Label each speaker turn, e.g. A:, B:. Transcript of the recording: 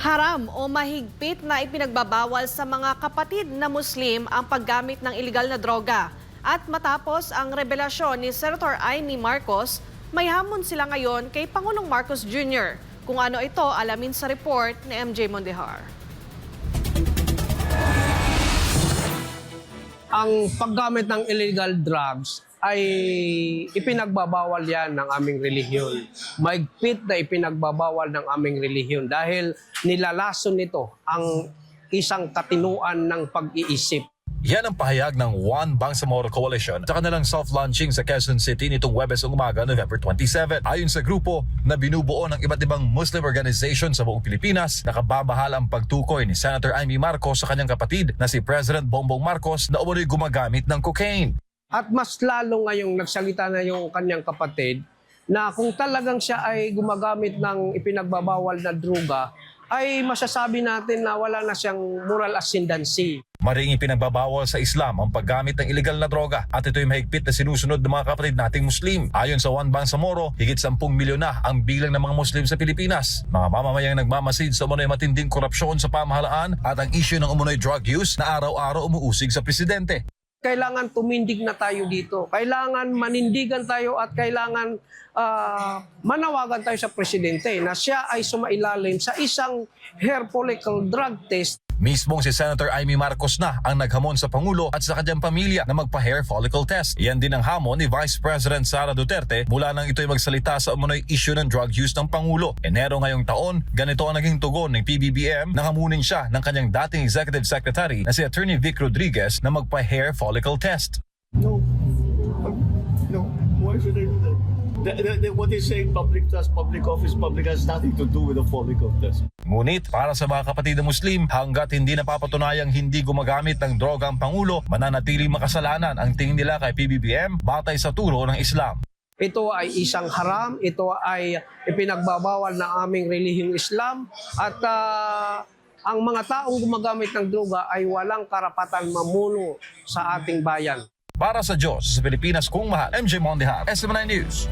A: Haram o mahigpit na ipinagbabawal sa mga kapatid na Muslim ang paggamit ng ilegal na droga. At matapos ang revelasyon ni Senator Amy Marcos, may hamon sila ngayon kay Pangulong Marcos Jr. Kung ano ito, alamin sa report ni MJ Mondehar.
B: ang paggamit ng illegal drugs ay ipinagbabawal yan ng aming relihiyon. Maigpit na ipinagbabawal ng aming relihiyon dahil nilalason nito ang isang katinuan ng pag-iisip.
C: Yan ang pahayag ng One Bangsamoro Coalition sa kanilang soft-launching sa Quezon City nitong Webes umaga, November 27. Ayon sa grupo na binubuo ng iba't ibang Muslim organization sa buong Pilipinas, nakababahala ang pagtukoy ni Senator Amy Marcos sa kanyang kapatid na si President Bongbong Marcos na umuloy gumagamit ng cocaine.
B: At mas lalo ngayong nagsalita na yung kanyang kapatid na kung talagang siya ay gumagamit ng ipinagbabawal na droga, ay masasabi natin na wala na siyang moral ascendancy.
C: Maring ipinagbabawal sa Islam ang paggamit ng illegal na droga at ito'y mahigpit na sinusunod ng mga kapatid nating Muslim. Ayon sa One Bangsamoro, higit 10 milyon na ang bilang ng mga Muslim sa Pilipinas. Mga mamamayang nagmamasid sa umunoy matinding korupsyon sa pamahalaan at ang issue ng umunoy drug use na araw-araw umuusig sa presidente.
B: Kailangan tumindig na tayo dito. Kailangan manindigan tayo at kailangan ah, manawagan tayo sa presidente na siya ay sumailalim sa isang hair follicle drug test
C: Mismong si Senator Amy Marcos na ang naghamon sa Pangulo at sa kanyang pamilya na magpa-hair follicle test. Yan din ang hamon ni Vice President Sara Duterte mula nang ito'y magsalita sa umunoy issue ng drug use ng Pangulo. Enero ngayong taon, ganito ang naging tugon ng PBBM nang hamunin siya ng kanyang dating Executive Secretary na si Attorney Vic Rodriguez na magpa-hair follicle test.
D: No. No. Why should I do that? The, the, the, what they say, public trust, public office, public has nothing to do with the follicle test.
C: Ngunit para sa mga kapatid na Muslim, hanggat hindi napapatunayang hindi gumagamit ng droga ang Pangulo, mananatiling makasalanan ang tingin nila kay PBBM batay sa turo ng Islam.
B: ito ay isang haram, ito ay ipinagbabawal ng aming relihiyong Islam at ah, ang mga taong gumagamit ng droga ay walang karapatan mamuno sa ating bayan.
C: Para sa Diyos sa Pilipinas kung mahal, MJ Mondejar, SM9 News.